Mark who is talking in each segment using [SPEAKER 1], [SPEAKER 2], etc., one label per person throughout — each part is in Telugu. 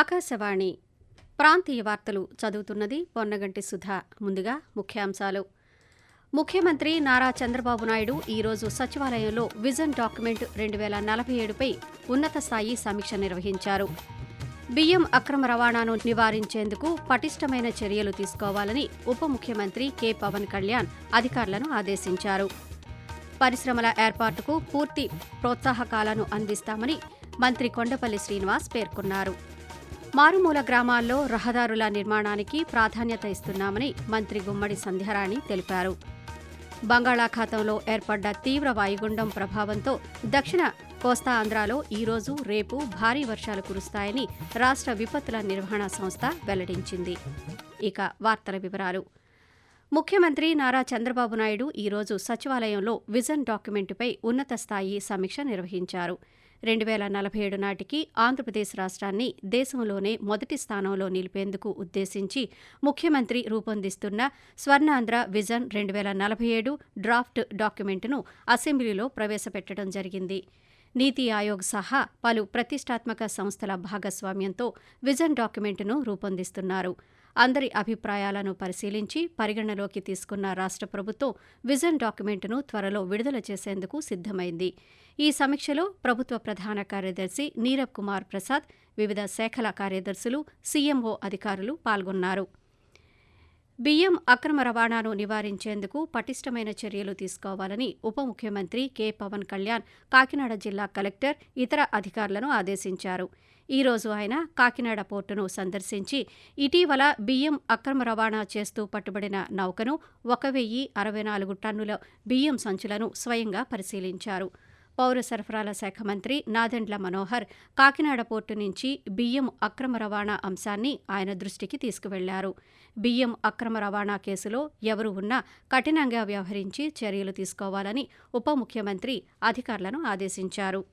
[SPEAKER 1] ఆకాశవాణి ప్రాంతీయ వార్తలు చదువుతున్నది పొన్నగంటి సుధా. ముందుగా ముఖ్యాంశాలు. ముఖ్యమంత్రి నారా చంద్రబాబు నాయుడు ఈరోజు సచివాలయంలో విజన్ డాక్యుమెంట్ రెండు వేల నలభై ఏడుపై ఉన్నత స్థాయి సమీక్ష నిర్వహించారు. బియ్యం అక్రమ రవాణాను నివారించేందుకు పటిష్టమైన చర్యలు తీసుకోవాలని ఉప ముఖ్యమంత్రి కె. పవన్ కళ్యాణ్ అధికారులను ఆదేశించారు. పరిశ్రమల ఏర్పాటుకు పూర్తి ప్రోత్సాహకాలను అందిస్తామని మంత్రి కొండపల్లి శ్రీనివాస్ పేర్కొన్నారు. మారుమూల గ్రామాల్లో రహదారుల నిర్మాణానికి ప్రాధాన్యత ఇస్తున్నామని మంత్రి గుమ్మడి సంధ్యారాణి తెలిపారు. బంగాళాఖాతంలో ఏర్పడ్డ తీవ్ర వాయుగుండం ప్రభావంతో దక్షిణ కోస్తా ఆంధ్రాలో ఈరోజు రేపు భారీ వర్షాలు కురుస్తాయని రాష్ట్ర విపత్తుల నిర్వహణ సంస్థ వెల్లడించింది. ఇక వార్తల వివరాలు. ముఖ్యమంత్రి నారా చంద్రబాబు నాయుడు ఈరోజు సచివాలయంలో విజన్ డాక్యుమెంటుపై ఉన్నత స్థాయి సమీక్ష నిర్వహించారు. రెండు వేల నలభై ఏడు నాటికి ఆంధ్రప్రదేశ్ రాష్ట్రాన్ని దేశంలోనే మొదటి స్థానంలో నిలిపేందుకు ఉద్దేశించి ముఖ్యమంత్రి రూపొందిస్తున్న స్వర్ణాంధ్ర విజన్ రెండు వేల నలభై ఏడు డ్రాఫ్ట్ డాక్యుమెంటును అసెంబ్లీలో ప్రవేశపెట్టడం జరిగింది. నీతి ఆయోగ్ సహా పలు ప్రతిష్టాత్మక సంస్థల భాగస్వామ్యంతో విజన్ డాక్యుమెంటును రూపొందిస్తున్నారు. అందరి అభిప్రాయాలను పరిశీలించి పరిగణలోకి తీసుకున్న రాష్ట్ర ప్రభుత్వం విజన్ డాక్యుమెంటును త్వరలో విడుదల చేసేందుకు సిద్దమైంది ఈ సమీక్షలో ప్రభుత్వ ప్రధాన కార్యదర్శి నీరబ్ కుమార్ ప్రసాద్ వివిధ శాఖల కార్యదర్శులు సీఎంఓ అధికారులు పాల్గొన్నారు. బియ్యం అక్రమ రవాణాను నివారించేందుకు పటిష్టమైన చర్యలు తీసుకోవాలని ఉప ముఖ్యమంత్రి కె. పవన్ కళ్యాణ్ కాకినాడ జిల్లా కలెక్టర్ ఇతర అధికారులను ఆదేశించారు. ఈ రోజు ఆయన కాకినాడ పోర్టును సందర్శించి ఇటీవల బియ్యం అక్రమ రవాణా చేస్తూ పట్టుబడిన నౌకను ఒక వెయ్యి అరవై నాలుగు టన్నుల బియ్యం సంచులను స్వయంగా పరిశీలించారు. పౌర సరఫరాల శాఖ మంత్రి నాదెండ్ల మనోహర్ కాకినాడ పోర్టు నుంచి బియ్యం అక్రమ రవాణా అంశాన్ని ఆయన దృష్టికి తీసుకువెళ్ళారు. బియ్యం అక్రమ రవాణా కేసులో ఎవరు ఉన్నా కఠినంగా వ్యవహరించి చర్యలు తీసుకోవాలని ఉప ముఖ్యమంత్రి అధికారులను ఆదేశించారు.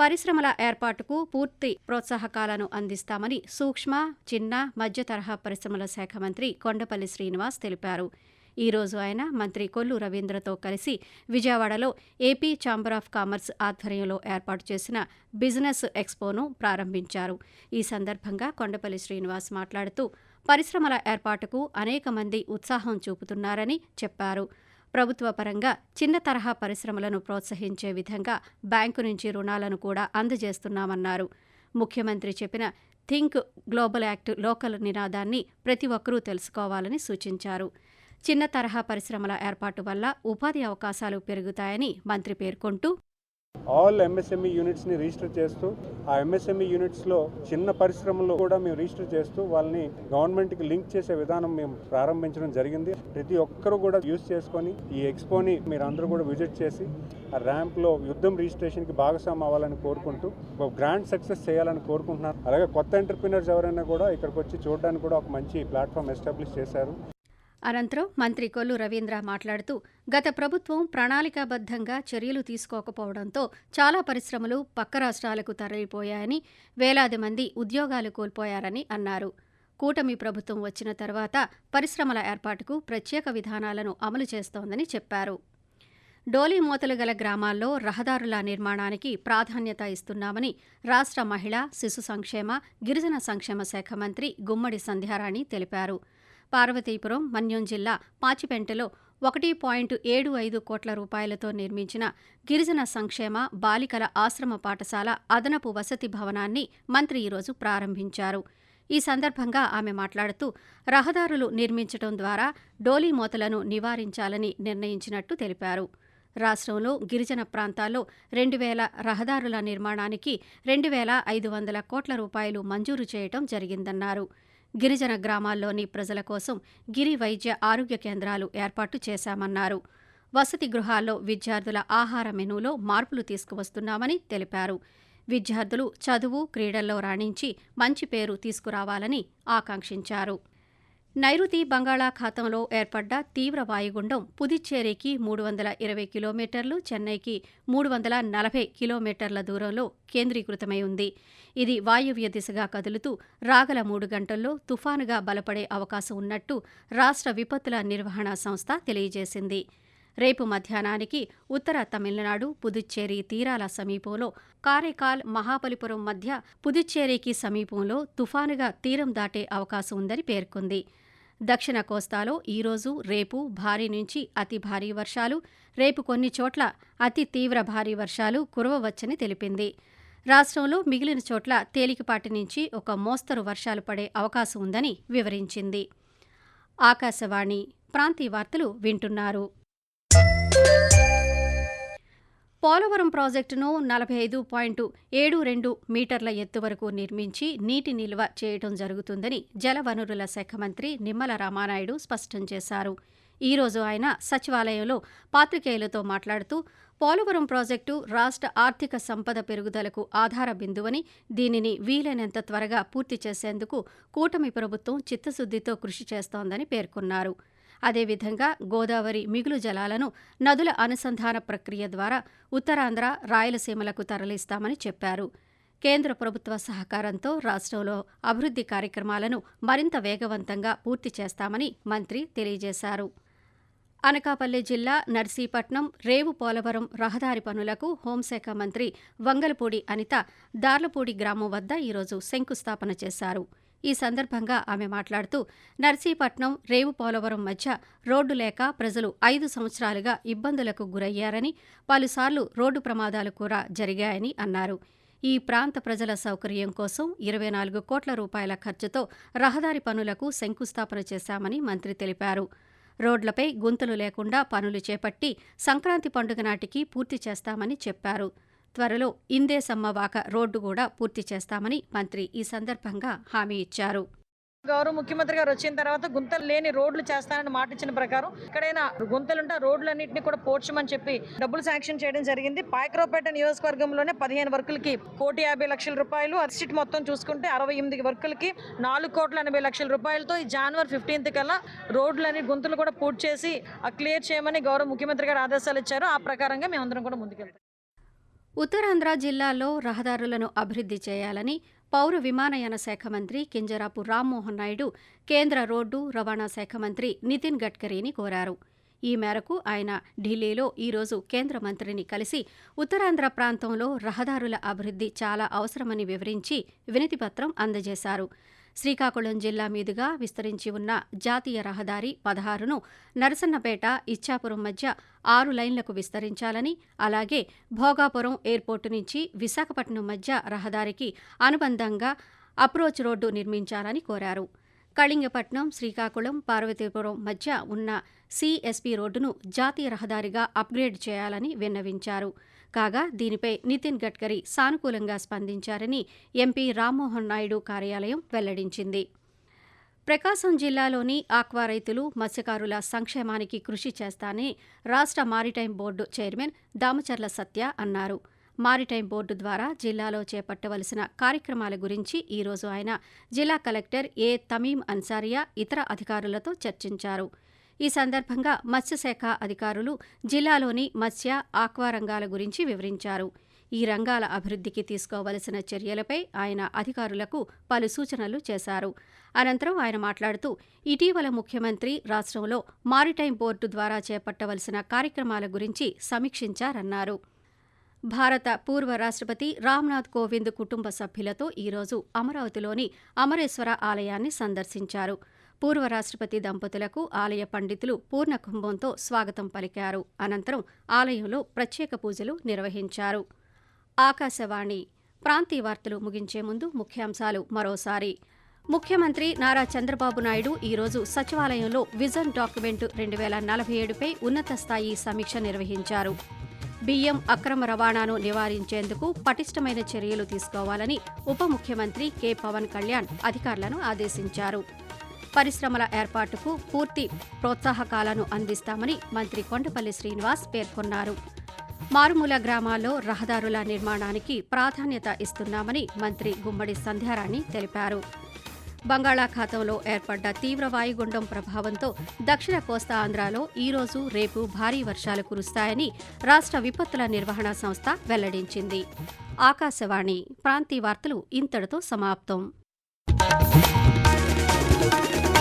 [SPEAKER 1] పరిశ్రమల ఏర్పాటుకు పూర్తి ప్రోత్సాహకాలను అందిస్తామని సూక్ష్మ చిన్న మధ్య తరహా పరిశ్రమల శాఖ మంత్రి కొండపల్లి శ్రీనివాస్ తెలిపారు. ఈ రోజు ఆయన మంత్రి కొల్లు రవీంద్రతో కలిసి విజయవాడలో ఏపీ ఛాంబర్ ఆఫ్ కామర్స్ ఆధ్వర్యంలో ఏర్పాటు చేసిన బిజినెస్ ఎక్స్పోను ప్రారంభించారు. ఈ సందర్భంగా కొండపల్లి శ్రీనివాస్ మాట్లాడుతూ పరిశ్రమల ఏర్పాటుకు అనేక మంది ఉత్సాహం చూపుతున్నారని చెప్పారు. ప్రభుత్వ పరంగా చిన్న తరహా పరిశ్రమలను ప్రోత్సహించే విధంగా బ్యాంకు నుంచి రుణాలను కూడా అందజేస్తున్నామన్నారు. ముఖ్యమంత్రి చెప్పిన థింక్ గ్లోబల్ యాక్ట్ లోకల్ నినాదాన్ని ప్రతి ఒక్కరూ తెలుసుకోవాలని సూచించారు. చిన్న తరహా పరిశ్రమల ఏర్పాటు వల్ల ఉపాధి అవకాశాలు పెరుగుతాయని మంత్రి పేర్కొంటూ
[SPEAKER 2] ఆల్ ఎంఎస్ఎంఈ యూనిట్స్ని రిజిస్టర్ చేస్తూ ఆ ఎంఎస్ఎంఈ యూనిట్స్లో చిన్న పరిశ్రమలు కూడా మేము రిజిస్టర్ చేస్తూ వాళ్ళని గవర్నమెంట్కి లింక్ చేసే విధానం మేము ప్రారంభించడం జరిగింది. ప్రతి ఒక్కరూ కూడా యూజ్ చేసుకొని ఈ ఎక్స్పోని మీరు అందరూ కూడా విజిట్ చేసి ఆ ర్యాంప్లో యుద్ధం రిజిస్ట్రేషన్కి భాగస్వామి అవ్వాలని కోరుకుంటూ ఒక గ్రాండ్ సక్సెస్ చేయాలని కోరుకుంటున్నాను అలాగే కొత్త ఎంటర్ప్రినర్స్ ఎవరైనా కూడా ఇక్కడికి వచ్చి చూడడానికి కూడా ఒక మంచి ప్లాట్ఫామ్ ఎస్టాబ్లిష్ చేశారు.
[SPEAKER 1] అనంతరం మంత్రి కొల్లు రవీంద్ర మాట్లాడుతూ గత ప్రభుత్వం ప్రణాళికాబద్ధంగా చర్యలు తీసుకోకపోవడంతో చాలా పరిశ్రమలు పక్క రాష్ట్రాలకు తరలిపోయాయని వేలాది మంది ఉద్యోగాలు కోల్పోయారని అన్నారు. కూటమి ప్రభుత్వం వచ్చిన తర్వాత పరిశ్రమల ఏర్పాటుకు ప్రత్యేక విధానాలను అమలు చేస్తోందని చెప్పారు. డోలీ మూతలు గల గ్రామాల్లో రహదారుల నిర్మాణానికి ప్రాధాన్యత ఇస్తున్నామని రాష్ట్ర మహిళా శిశు సంక్షేమ గిరిజన సంక్షేమ శాఖ మంత్రి గుమ్మడి సంధ్యారాణి తెలిపారు. పార్వతీపురం మన్యం జిల్లా పాచిపెంటలో ఒకటి పాయింట్ ఏడు ఐదు కోట్ల రూపాయలతో నిర్మించిన గిరిజన సంక్షేమ బాలికల ఆశ్రమ పాఠశాల అదనపు వసతి భవనాన్ని మంత్రి ఈరోజు ప్రారంభించారు. ఈ సందర్భంగా ఆమె మాట్లాడుతూ రహదారులు నిర్మించడం ద్వారా డోలీమోతలను నివారించాలని నిర్ణయించినట్టు తెలిపారు. రాష్ట్రంలో గిరిజన ప్రాంతాల్లో రెండు వేల రహదారుల నిర్మాణానికి రెండు వేల ఐదు వందల కోట్ల రూపాయలు మంజూరు చేయటం జరిగిందన్నారు. గిరిజన గ్రామాల్లోని ప్రజల కోసం గిరి వైద్య ఆరోగ్య కేంద్రాలు ఏర్పాటు చేశామన్నారు. వసతి గృహాల్లో విద్యార్థుల ఆహార మెనూలో మార్పులు తీసుకువస్తున్నామని తెలిపారు. విద్యార్థులు చదువు క్రీడల్లో రాణించి మంచి పేరు తీసుకురావాలని ఆకాంక్షించారు. నైరుతి బంగాళాఖాతంలో ఏర్పడ్డ తీవ్ర వాయుగుండం పుదుచ్చేరికి మూడు వందల ఇరవై కిలోమీటర్లు చెన్నైకి మూడు వందల నలభై కిలోమీటర్ల దూరంలో కేంద్రీకృతమై ఉంది. ఇది వాయువ్య దిశగా కదులుతూ రాగల మూడు గంటల్లో తుఫానుగా బలపడే అవకాశం ఉన్నట్టు రాష్ట్ర విపత్తుల నిర్వహణ సంస్థ తెలియజేసింది. రేపు మధ్యాహ్నానికి ఉత్తర తమిళనాడు పుదుచ్చేరి తీరాల సమీపంలో కారైకాల్ మహాబలిపురం మధ్య పుదుచ్చేరికి సమీపంలో తుఫానుగా తీరం దాటే అవకాశం ఉందని పేర్కొంది. దక్షిణ కోస్తాలో ఈరోజు రేపు భారీ నుంచి అతి భారీ వర్షాలు రేపు కొన్ని చోట్ల అతి తీవ్ర భారీ వర్షాలు కురవవచ్చని తెలిపింది. రాష్ట్రంలో మిగిలిన చోట్ల తేలికపాటి నుంచి ఒక మోస్తరు వర్షాలు పడే అవకాశం ఉందని వివరించింది. ఆకాశవాణి ప్రాంతీయ వార్తలు వింటున్నారు. పోలవరం ప్రాజెక్టును నలభై ఐదు పాయింట్ ఏడు రెండు మీటర్ల ఎత్తు వరకు నిర్మించి నీటి నిల్వ చేయడం జరుగుతుందని జలవనరుల శాఖ మంత్రి నిమ్మల రామానాయుడు స్పష్టం చేశారు. ఈ రోజు ఆయన సచివాలయంలో పాత్రికేయులతో మాట్లాడుతూ పోలవరం ప్రాజెక్టు రాష్ట్ర ఆర్థిక సంపద పెరుగుదలకు ఆధార బిందువని దీనిని వీలైనంత త్వరగా పూర్తి చేసేందుకు కూటమి ప్రభుత్వం చిత్తశుద్దితో కృషి చేస్తోందని పేర్కొన్నారు. అదేవిధంగా గోదావరి మిగులు జలాలను నదుల అనుసంధాన ప్రక్రియ ద్వారా ఉత్తరాంధ్ర రాయలసీమలకు తరలిస్తామని చెప్పారు. కేంద్ర ప్రభుత్వ సహకారంతో రాష్ట్రంలో అభివృద్ధి కార్యక్రమాలను మరింత వేగవంతంగా పూర్తి చేస్తామని మంత్రి తెలియజేశారు. అనకాపల్లి జిల్లా నర్సీపట్నం రేవు పోలవరం రహదారి పనులకు హోంశాఖ మంత్రి వంగలపూడి అనిత దార్లపూడి గ్రామం వద్ద ఈరోజు శంకుస్థాపన చేశారు. ఈ సందర్భంగా ఆమె మాట్లాడుతూ నర్సీపట్నం రేవు పోలవరం మధ్య రోడ్డు లేక ప్రజలు ఐదు సంవత్సరాలుగా ఇబ్బందులకు గురయ్యారని పలుసార్లు రోడ్డు ప్రమాదాలు కూడా జరిగాయని అన్నారు. ఈ ప్రాంత ప్రజల సౌకర్యం కోసం ఇరవై నాలుగు కోట్ల రూపాయల ఖర్చుతో రహదారి పనులకు శంకుస్థాపన చేశామని మంత్రి తెలిపారు. రోడ్లపై గుంతలు లేకుండా పనులు చేపట్టి సంక్రాంతి పండుగ నాటికి పూర్తి చేస్తామని చెప్పారు. త్వరలో ఇందేసమ్మవాక రోడ్డు కూడా పూర్తి చేస్తామని మంత్రి ఈ సందర్భంగా హామీ ఇచ్చారు.
[SPEAKER 3] గౌరవ ముఖ్యమంత్రి గారు వచ్చిన తర్వాత గుంతలు లేని రోడ్లు చేస్తానని మాట ఇచ్చిన ప్రకారం ఎక్కడైనా గుంతలుంటే రోడ్లన్నింటినీ కూడా పోడ్చమని చెప్పి డబ్బులు శాంక్షన్ చేయడం జరిగింది. పాయక్రోపేట నియోజకవర్గంలోనే పదిహేను వర్కులకి కోటి యాభై లక్షల రూపాయలు అసిట్ మొత్తం చూసుకుంటే అరవై ఎనిమిది వర్కులకి నాలుగు కోట్ల ఎనభై లక్షల రూపాయలతో ఈ జనవరి ఫిఫ్టీన్త్ కల్లా రోడ్లని గుంతలు కూడా పూర్తి చేసి క్లియర్ చేయమని గౌరవ ముఖ్యమంత్రి గారు ఆదేశాలు ఇచ్చారు. ఆ ప్రకారంగా మేమందరం కూడా ముందుకెళ్తాం.
[SPEAKER 1] ఉత్తరాంధ్ర జిల్లాల్లో రహదారులను అభివృద్ధి చేయాలని పౌర విమానయాన శాఖ మంత్రి కింజరాపు రామ్మోహన్ నాయుడు కేంద్ర రోడ్డు రవాణా శాఖ మంత్రి నితిన్ గడ్కరీని కోరారు. ఈ మేరకు ఆయన ఢిల్లీలో ఈరోజు కేంద్ర మంత్రిని కలిసి ఉత్తరాంధ్ర ప్రాంతంలో రహదారుల అభివృద్ధి చాలా అవసరమని వివరించి వినతిపత్రం అందజేశారు. శ్రీకాకుళం జిల్లా మీదుగా విస్తరించి ఉన్న జాతీయ రహదారి పదహారును నరసన్నపేట ఇచ్చాపురం మధ్య ఆరు లైన్లకు విస్తరించాలని అలాగే భోగాపురం ఎయిర్పోర్టు నుంచి విశాఖపట్నం మధ్య రహదారికి అనుబంధంగా అప్రోచ్ రోడ్డు నిర్మించాలని కోరారు. కళింగపట్నం శ్రీకాకుళం పార్వతీపురం మధ్య ఉన్న సిఎస్పి రోడ్డును జాతీయ రహదారిగా అప్గ్రేడ్ చేయాలని విన్నవించారు. కాగా దీనిపై నితిన్ గడ్కరీ సానుకూలంగా స్పందించారని ఎంపీ రామ్మోహన్ నాయుడు కార్యాలయం వెల్లడించింది. ప్రకాశం జిల్లాలోని ఆక్వా రైతులు మత్స్యకారుల సంక్షేమానికి కృషి చేస్తానని రాష్ట్ర maritime board chairman Damacharla Satya అన్నారు. మారిటైం బోర్డు ద్వారా జిల్లాలో చేపట్టవలసిన కార్యక్రమాల గురించి ఈరోజు ఆయన జిల్లా కలెక్టర్ ఏ తమీం అన్సారియా ఇతర అధికారులతో చర్చించారు. ఈ సందర్భంగా మత్స్యశాఖ అధికారులు జిల్లాలోని మత్స్య ఆక్వా రంగాల గురించి వివరించారు. ఈ రంగాల అభివృద్ధికి తీసుకోవలసిన చర్యలపై ఆయన అధికారులకు పలు సూచనలు చేశారు. అనంతరం ఆయన మాట్లాడుతూ ఇటీవల ముఖ్యమంత్రి రాష్ట్రంలో మారిటైం బోర్డు ద్వారా చేపట్టవలసిన కార్యక్రమాల గురించి సమీక్షించారన్నారు. భారత పూర్వ రాష్ట్రపతి రామ్నాథ్ కోవింద్ కుటుంబ సభ్యులతో ఈరోజు అమరావతిలోని అమరేశ్వర ఆలయాన్ని సందర్శించారు. పూర్వ రాష్ట్రపతి దంపతులకు ఆలయ పండితులు పూర్ణ కుంభంతో స్వాగతం పలికారు. అనంతరం ఆలయంలో ప్రత్యేక పూజలు నిర్వహించారు. ఆకాశవాణి ప్రాంతీయ వార్తలు ముగించే ముందు ముఖ్యాంశాలు మరోసారి. ముఖ్యమంత్రి నారా చంద్రబాబు నాయుడు ఈరోజు సచివాలయంలో విజన్ డాక్యుమెంట్ రెండు వేల నలభై ఏడుపై ఉన్నత స్థాయి సమీక్ష నిర్వహించారు. బియ్యం అక్రమ రవాణాను నివారించేందుకు పటిష్టమైన చర్యలు తీసుకోవాలని ఉప ముఖ్యమంత్రి కె. పవన్ కళ్యాణ్ అధికారులను ఆదేశించారు. పరిశ్రమల ఏర్పాటుకు పూర్తి ప్రోత్సాహకాలను అందిస్తామని మంత్రి కొండపల్లి శ్రీనివాస్ పేర్కొన్నారు. మారుమూల గ్రామాల్లో రహదారుల నిర్మాణానికి ప్రాధాన్యత ఇస్తున్నామని మంత్రి గుమ్మడి సంధ్యారాణి తెలిపారు. బంగాళాఖాతంలో ఏర్పడ్డ తీవ్ర వాయుగుండం ప్రభావంతో దక్షిణ కోస్తా ఆంధ్రాలో ఈరోజు రేపు భారీ వర్షాలు కురుస్తాయని రాష్ట్ర విపత్తుల నిర్వహణ సంస్థ వెల్లడించింది. ఆకాశవాణి ప్రాంతీయ వార్తలు ఇంతటితో సమాప్తం. Thank you.